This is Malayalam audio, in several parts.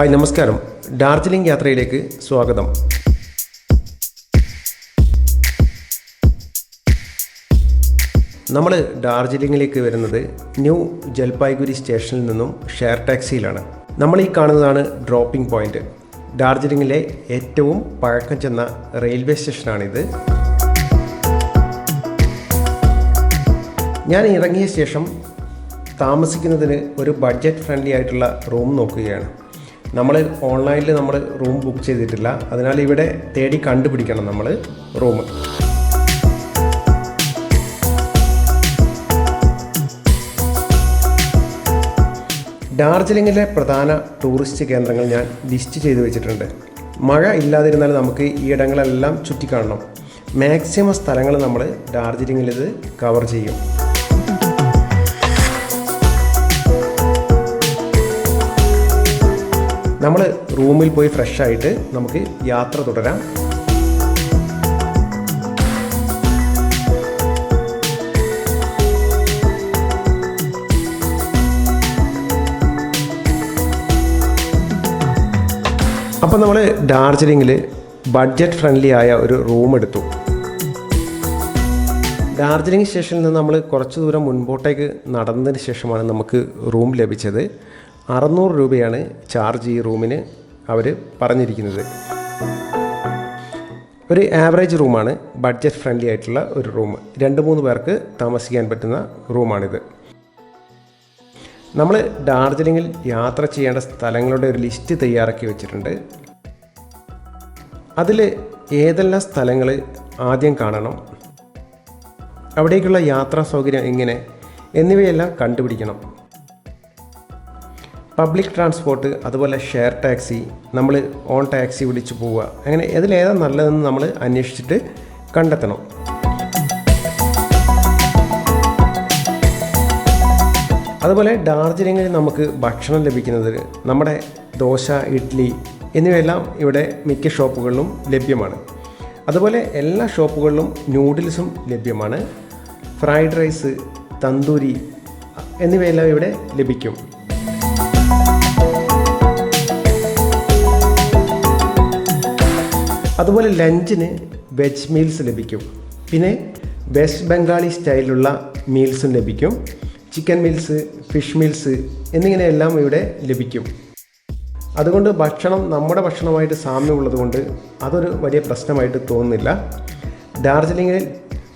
ഹായ് നമസ്കാരം. ഡാർജിലിംഗ് യാത്രയിലേക്ക് സ്വാഗതം. നമ്മൾ ഡാർജിലിംഗിലേക്ക് വരുന്നത് ന്യൂ ജൽപായ്ഗുരി സ്റ്റേഷനിൽ നിന്നും ഷെയർ ടാക്സിയിലാണ്. നമ്മൾ ഈ കാണുന്നതാണ് ഡ്രോപ്പിംഗ് പോയിന്റ്. ഡാർജിലിംഗിലെ ഏറ്റവും പഴക്കം ചെന്ന റെയിൽവേ സ്റ്റേഷനാണിത്. ഞാൻ ഇറങ്ങിയ ശേഷം താമസിക്കുന്നതിന് ഒരു ബഡ്ജറ്റ് ഫ്രണ്ട്ലി ആയിട്ടുള്ള റൂം നോക്കുകയാണ്. നമ്മൾ ഓൺലൈനിൽ നമ്മൾ റൂം ബുക്ക് ചെയ്തിട്ടില്ല. അതിനാൽ ഇവിടെ തേടി കണ്ടുപിടിക്കണം നമ്മൾ റൂം ഡാർജിലിങ്ങിലെ പ്രധാന ടൂറിസ്റ്റ് കേന്ദ്രങ്ങൾ ഞാൻ ലിസ്റ്റ് ചെയ്ത് വെച്ചിട്ടുണ്ട്. മഴ ഇല്ലാതിരുന്നാൽ നമുക്ക് ഈ ഇടങ്ങളെല്ലാം ചുറ്റിക്കാണണം. മാക്സിമം സ്ഥലങ്ങൾ നമ്മൾ ഡാർജിലിങ്ങിലിത് കവർ ചെയ്യും. നമ്മൾ റൂമിൽ പോയി ഫ്രഷ് ആയിട്ട് നമുക്ക് യാത്ര തുടരാം. അപ്പോൾ നമ്മൾ ഡാർജിലിങ്ങിൽ ബഡ്ജറ്റ് ഫ്രണ്ട്ലി ആയ ഒരു റൂം എടുത്തു. ഡാർജിലിംഗ് സ്റ്റേഷനിൽ നിന്ന് നമ്മൾ കുറച്ച് ദൂരം മുൻപോട്ടേക്ക് നടന്നതിന് ശേഷമാണ് നമുക്ക് റൂം ലഭിച്ചത്. അറുന്നൂറ് രൂപയാണ് ചാർജ് ഈ റൂമിന് അവർ പറഞ്ഞിരിക്കുന്നത്. ഒരു ആവറേജ് റൂമാണ് ബഡ്ജറ്റ് ഫ്രണ്ട്ലി ആയിട്ടുള്ള ഒരു റൂം. രണ്ട് മൂന്ന് പേർക്ക് താമസിക്കാൻ പറ്റുന്ന റൂമാണിത്. നമ്മൾ ഡാർജിലിംഗിൽ യാത്ര ചെയ്യേണ്ട സ്ഥലങ്ങളുടെ ഒരു ലിസ്റ്റ് തയ്യാറാക്കി വെച്ചിട്ടുണ്ട്. അതിൽ ഏതെല്ലാം സ്ഥലങ്ങൾ ആദ്യം കാണണം? അവിടേക്കുള്ള യാത്രാ സൗകര്യം എങ്ങനെ? എന്നിവയെല്ലാം കണ്ടുപിടിക്കണം. പബ്ലിക് ട്രാൻസ്പോർട്ട് അതുപോലെ ഷെയർ ടാക്സി നമ്മൾ ഓൺ ടാക്സി വിളിച്ച് പോവുക. അങ്ങനെ ഇതിലേതാ നല്ലതെന്ന് നമ്മൾ അന്വേഷിച്ചിട്ട് കണ്ടെത്തണം. അതുപോലെ ഡാർജിലിംഗിൽ നമുക്ക് ഭക്ഷണം ലഭിക്കുന്നത് നമ്മുടെ ദോശ ഇഡ്ഡലി എന്നിവയെല്ലാം ഇവിടെ മിക്ക ഷോപ്പുകളിലും ലഭ്യമാണ്. അതുപോലെ എല്ലാ ഷോപ്പുകളിലും നൂഡിൽസും ലഭ്യമാണ്. ഫ്രൈഡ് റൈസ് തന്തൂരി എന്നിവയെല്ലാം ഇവിടെ ലഭിക്കും. അതുപോലെ ലഞ്ചിന് വെജ് മീൽസ് ലഭിക്കും. പിന്നെ വെസ്റ്റ് ബംഗാളി സ്റ്റൈലിലുള്ള മീൽസും ലഭിക്കും. ചിക്കൻ മീൽസ് ഫിഷ് മീൽസ് എന്നിങ്ങനെയെല്ലാം ഇവിടെ ലഭിക്കും. അതുകൊണ്ട് ഭക്ഷണം നമ്മുടെ ഭക്ഷണമായിട്ട് സാമ്യമുള്ളതുകൊണ്ട് അതൊരു വലിയ പ്രശ്നമായിട്ട് തോന്നുന്നില്ല. ഡാർജിലിംഗിൽ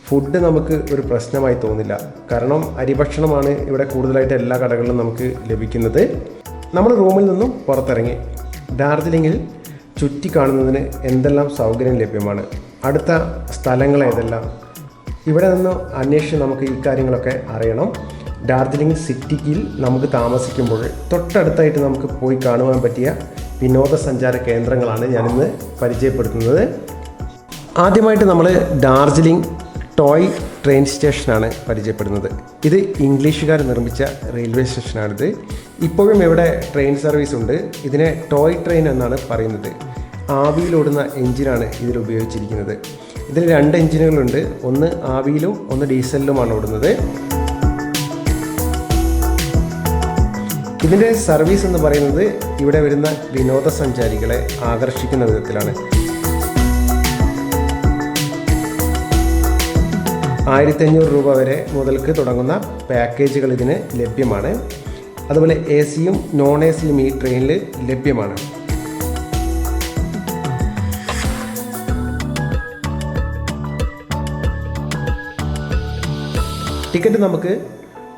ഫുഡ് നമുക്ക് ഒരു പ്രശ്നമായി തോന്നില്ല. കാരണം അരിഭക്ഷണമാണ് ഇവിടെ കൂടുതലായിട്ട് എല്ലാ കടകളിലും നമുക്ക് ലഭിക്കുന്നത്. നമ്മൾ റൂമിൽ നിന്നും പുറത്തിറങ്ങി. ഡാർജിലിംഗിൽ ചുറ്റിക്കാണുന്നതിന് എന്തെല്ലാം സൗകര്യം ലഭ്യമാണ്? അടുത്ത സ്ഥലങ്ങൾ ഏതെല്ലാം? ഇവിടെ നിന്ന് അന്വേഷിച്ച് നമുക്ക് ഈ കാര്യങ്ങളൊക്കെ അറിയണം. ഡാർജിലിംഗ് സിറ്റിയിൽ നമുക്ക് താമസിക്കുമ്പോൾ തൊട്ടടുത്തായിട്ട് നമുക്ക് പോയി കാണുവാൻ പറ്റിയ വിനോദസഞ്ചാര കേന്ദ്രങ്ങളാണ് ഞാനിന്ന് പരിചയപ്പെടുത്തുന്നത്. ആദ്യമായിട്ട് നമ്മൾ ഡാർജിലിംഗ് ടോയ് ട്രെയിൻ സ്റ്റേഷനാണ് പരിചയപ്പെടുന്നത്. ഇത് ഇംഗ്ലീഷുകാർ നിർമ്മിച്ച റെയിൽവേ സ്റ്റേഷനാണിത്. ഇപ്പോഴും ഇവിടെ ട്രെയിൻ സർവീസ് ഉണ്ട്. ഇതിനെ ടോയ് ട്രെയിൻ എന്നാണ് പറയുന്നത്. ആവിയിലോടുന്ന എഞ്ചിനാണ് ഇതിൽ ഉപയോഗിച്ചിരിക്കുന്നത്. ഇതിൽ രണ്ട് എഞ്ചിനുകളുണ്ട്. ഒന്ന് ആവിയിലും ഒന്ന് ഡീസലിലുമാണ് ഓടുന്നത്. ഇതിന്റെ സർവീസ് എന്ന് പറയുന്നത് ഇവിടെ വരുന്ന വിനോദസഞ്ചാരികളെ ആകർഷിക്കുന്ന വിധത്തിലാണ്. ആയിരത്തഞ്ഞൂറ് രൂപ വരെ മുതൽക്ക് തുടങ്ങുന്ന പാക്കേജുകൾ ഇതിന് ലഭ്യമാണ്. അതുപോലെ എ സിയും നോൺ എ സിയും ഈ ട്രെയിനിൽ ലഭ്യമാണ്. ടിക്കറ്റ് നമുക്ക്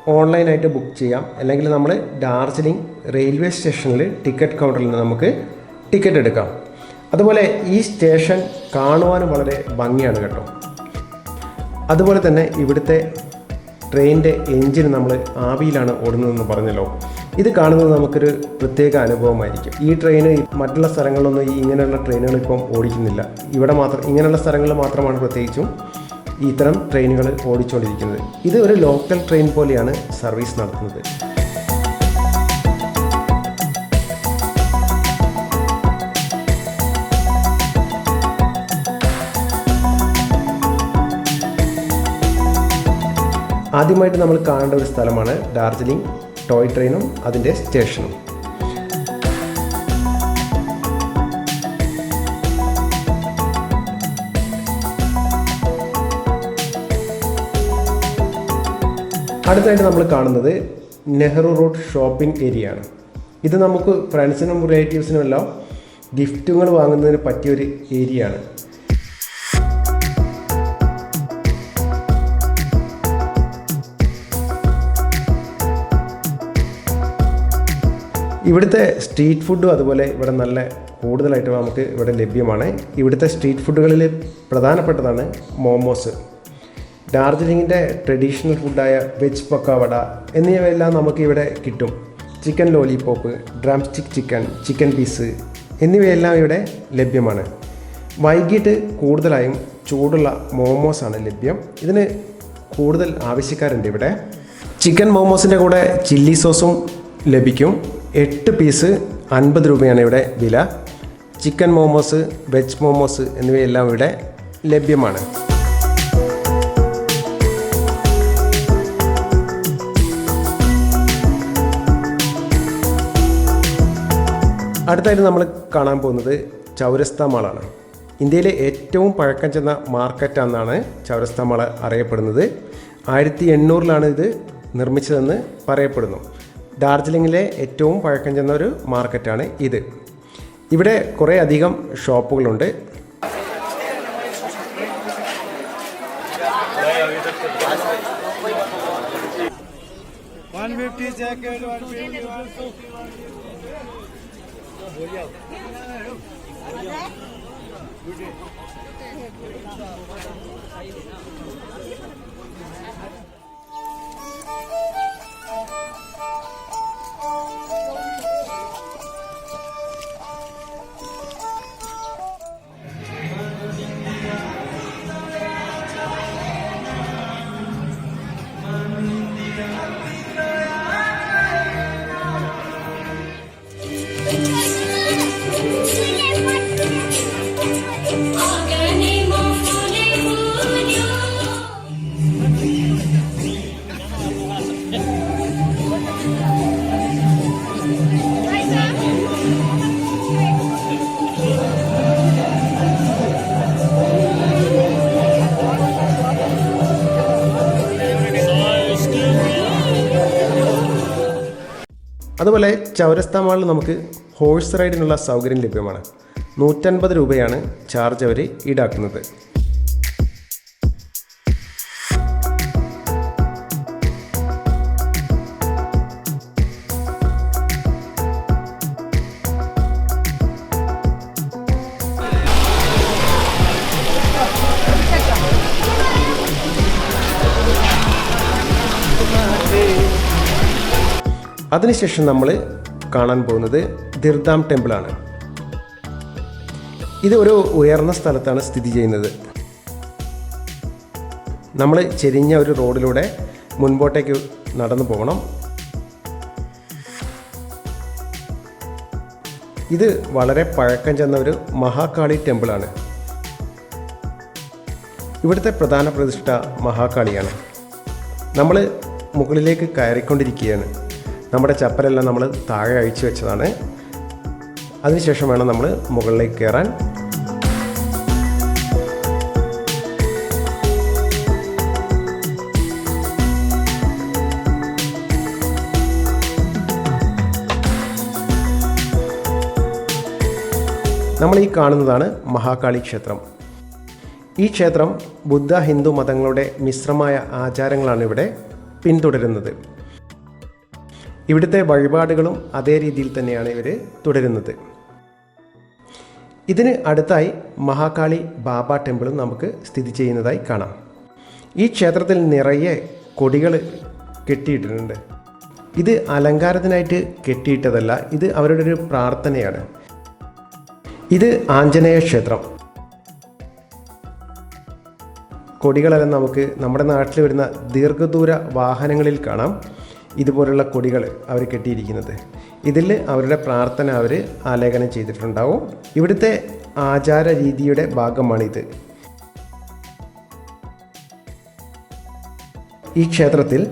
ഓൺലൈനായിട്ട് ബുക്ക് ചെയ്യാം. അല്ലെങ്കിൽ നമ്മൾ ഡാർജിലിംഗ് റെയിൽവേ സ്റ്റേഷനിൽ ടിക്കറ്റ് കൗണ്ടറിൽ നിന്ന് നമുക്ക് ടിക്കറ്റ് എടുക്കാം. അതുപോലെ ഈ സ്റ്റേഷൻ കാണുവാനും വളരെ ഭംഗിയാണ് കേട്ടോ. അതുപോലെ തന്നെ ഇവിടുത്തെ ട്രെയിനിന്റെ എഞ്ചിൻ നമ്മൾ ആവിയിലാണ് ഓടുന്നതെന്ന് പറഞ്ഞല്ലോ. ഇത് കാണുന്നത് നമുക്കൊരു പ്രത്യേക അനുഭവമായിരിക്കും. ഈ ട്രെയിൻ മറ്റുള്ള സ്ഥലങ്ങളിലൊന്നും ഇങ്ങനെയുള്ള ട്രെയിനുകൾ ഇപ്പം ഓടിക്കുന്നില്ല. ഇവിടെ മാത്രം ഇങ്ങനെയുള്ള സ്ഥലങ്ങളിൽ മാത്രമാണ് പ്രത്യേകിച്ചും ഇത്തരം ട്രെയിനുകൾ ഓടിച്ചുകൊണ്ടിരിക്കുന്നത്. ഇത് ഒരു ലോക്കൽ ട്രെയിൻ പോലെയാണ് സർവീസ് നടത്തുന്നത്. ആദ്യമായിട്ട് നമ്മൾ കാണേണ്ട ഒരു സ്ഥലമാണ് ഡാർജിലിംഗ് ടോയ് ട്രെയിനും അതിന്റെ സ്റ്റേഷനും. അടുത്തായിട്ട് നമ്മൾ കാണുന്നത് നെഹ്റു റോഡ് ഷോപ്പിംഗ് ഏരിയ ആണ് ഇത് നമുക്ക് ഫ്രണ്ട്സിനും റിലേറ്റീവ്സിനും എല്ലാം ഗിഫ്റ്റുകൾ വാങ്ങുന്നതിന് പറ്റിയൊരു ഏരിയ ആണ് ഇവിടുത്തെ സ്ട്രീറ്റ് ഫുഡും അതുപോലെ ഇവിടെ നല്ല കൂടുതലായിട്ട് നമുക്ക് ഇവിടെ ലഭ്യമാണ്. ഇവിടുത്തെ സ്ട്രീറ്റ് ഫുഡുകളിൽ പ്രധാനപ്പെട്ടതാണ് മോമോസ്. ഡാർജിലിങ്ങിന്റെ ട്രഡീഷണൽ ഫുഡായ വെജ് പക്കാവട എന്നിവയെല്ലാം നമുക്ക് ഇവിടെ കിട്ടും. Chicken lollipop drumstick chicken chicken piece എന്നിവയെല്ലാം ഇവിടെ ലഭ്യമാണ്. വൈകിട്ട് കൂടുതലായും ചൂടുള്ള മോമോസാണ് ലഭ്യം. ഇതിന് കൂടുതൽ ആവശ്യക്കാരുണ്ട് ഇവിടെ. ചിക്കൻ മോമോസിന്റെ കൂടെ ചില്ലി സോസും ലഭിക്കും. എട്ട് പീസ് അൻപത് രൂപയാണ് ഇവിടെ വില. ചിക്കൻ മോമോസ് വെജ് മോമോസ് എന്നിവയെല്ലാം ഇവിടെ ലഭ്യമാണ്. അടുത്തായിട്ട് നമ്മൾ കാണാൻ പോകുന്നത് ചൗരസ്ത മാളാണ്. ഇന്ത്യയിലെ ഏറ്റവും പഴക്കം ചെന്ന മാർക്കറ്റാണെന്നാണ് ചൗരസ്ത മാള അറിയപ്പെടുന്നത്. ആയിരത്തി എണ്ണൂറിലാണ് ഇത് നിർമ്മിച്ചതെന്ന് പറയപ്പെടുന്നു. ഡാർജിലിങ്ങിലെ ഏറ്റവും പഴക്കം ചെന്ന ഒരു മാർക്കറ്റാണ് ഇത്. ഇവിടെ കുറേ അധികം ഷോപ്പുകളുണ്ട്. वन അതുപോലെ ചൗരസ്ത മാളിൽ നമുക്ക് ഹോഴ്സ് റൈഡിനുള്ള സൗകര്യം ലഭ്യമാണ്. നൂറ്റൻപത് രൂപയാണ് ചാർജ് അവർ ഈടാക്കുന്നത്. അതിനുശേഷം നമ്മൾ കാണാൻ പോകുന്നത് ദിർദാം ടെമ്പിളാണ്. ഇത് ഒരു ഉയർന്ന സ്ഥലത്താണ് സ്ഥിതി ചെയ്യുന്നത്. നമ്മൾ ചെരിഞ്ഞ ഒരു റോഡിലൂടെ മുൻപോട്ടേക്ക് നടന്നു പോകണം. ഇത് വളരെ പഴക്കം ചെന്ന ഒരു മഹാകാളി ടെമ്പിളാണ്. ഇവിടുത്തെ പ്രധാന പ്രതിഷ്ഠ മഹാകാളിയാണ്. നമ്മൾ മുകളിലേക്ക് കയറിക്കൊണ്ടിരിക്കുകയാണ്. നമ്മുടെ ചപ്പലെല്ലാം നമ്മൾ താഴെ അഴിച്ചു വെച്ചതാണ്. അതിനുശേഷം വേണം നമ്മൾ മുകളിലേക്ക് കയറാൻ. നമ്മൾ ഈ കാണുന്നതാണ് മഹാകാളി ക്ഷേത്രം. ഈ ക്ഷേത്രം ബുദ്ധ ഹിന്ദു മതങ്ങളുടെ മിശ്രമായ ആചാരങ്ങളാണ് ഇവിടെ പിന്തുടരുന്നത്. ഇവിടുത്തെ വഴിപാടുകളും അതേ രീതിയിൽ തന്നെയാണ് ഇവർ തുടരുന്നത്. ഇതിന് അടുത്തായി മഹാകാളി ബാബ ടെമ്പിളും നമുക്ക് സ്ഥിതി ചെയ്യുന്നതായി കാണാം. ഈ ക്ഷേത്രത്തിൽ നിറയെ കൊടികൾ കെട്ടിയിട്ടിട്ടുണ്ട്. ഇത് അലങ്കാരത്തിനായിട്ട് കെട്ടിയിട്ടതല്ല ഇത് അവരുടെ ഒരു പ്രാർത്ഥനയാണ്. ഇത് ആഞ്ജനേയ ക്ഷേത്രം. കൊടികളെല്ലാം നമുക്ക് നമ്മുടെ നാട്ടിൽ വരുന്ന ദീർഘദൂര വാഹനങ്ങളിൽ കാണാം. ഇതുപോലുള്ള കൊടികൾ അവർ കെട്ടിയിരിക്കുന്നത്. ഇതിൽ അവരുടെ പ്രാർത്ഥന അവർ ആലേഖനം ചെയ്തിട്ടുണ്ടാവും. ഇവിടുത്തെ ആചാര രീതിയുടെ ഭാഗമാണിത്. ഈ ക്ഷേത്രത്തിൽ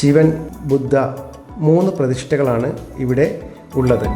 ശിവൻ ബുദ്ധ മൂന്ന് പ്രതിഷ്ഠകളാണ് ഇവിടെ ഉള്ളത്.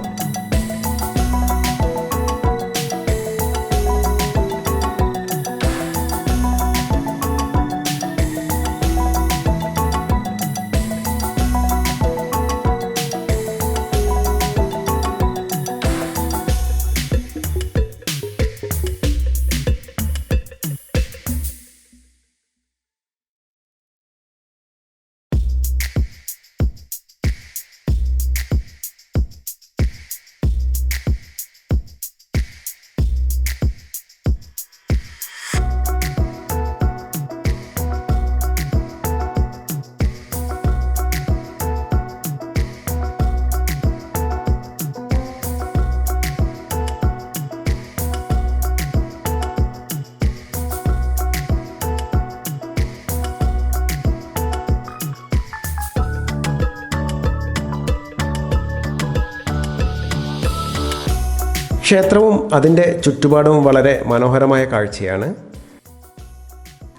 ക്ഷേത്രവും അതിന്റെ ചുറ്റുപാടും വളരെ മനോഹരമായ കാഴ്ചയാണ്.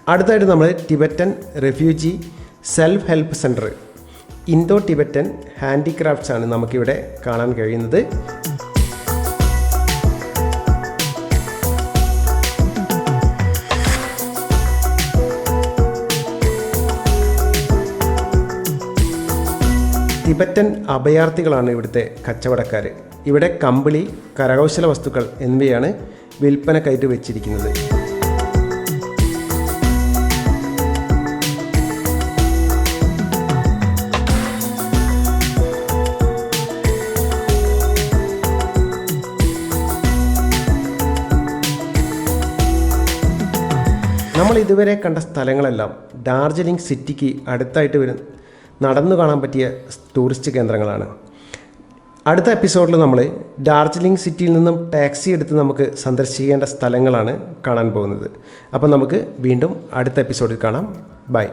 അടുത്തായിട്ട് നമ്മൾ Tibetan refugee self help centre Indo Tibetan handicrafts ആണ് നമുക്കിവിടെ കാണാൻ കഴിയുന്നത്. ടിബറ്റൻ അഭയാർത്ഥികളാണ് ഇവിടുത്തെ കച്ചവടക്കാർ ഇവിടെ കമ്പിളി കരകൗശല വസ്തുക്കൾ എന്നിവയാണ് വിൽപ്പനക്കായിട്ട് വെച്ചിരിക്കുന്നത്. നമ്മൾ ഇതുവരെ കണ്ട സ്ഥലങ്ങളെല്ലാം ഡാർജിലിംഗ് സിറ്റിക്ക് അടുത്തായിട്ട് വരും നടന്നു കാണാൻ പറ്റിയ ടൂറിസ്റ്റ് കേന്ദ്രങ്ങളാണ്. അടുത്ത എപ്പിസോഡിൽ നമ്മൾ ഡാർജിലിംഗ് സിറ്റിയിൽ നിന്നും ടാക്സി എടുത്ത് നമുക്ക് സന്ദർശിക്കേണ്ട സ്ഥലങ്ങളാണ് കാണാൻ പോകുന്നത്. അപ്പോൾ നമുക്ക് വീണ്ടും അടുത്ത എപ്പിസോഡിൽ കാണാം. ബൈ.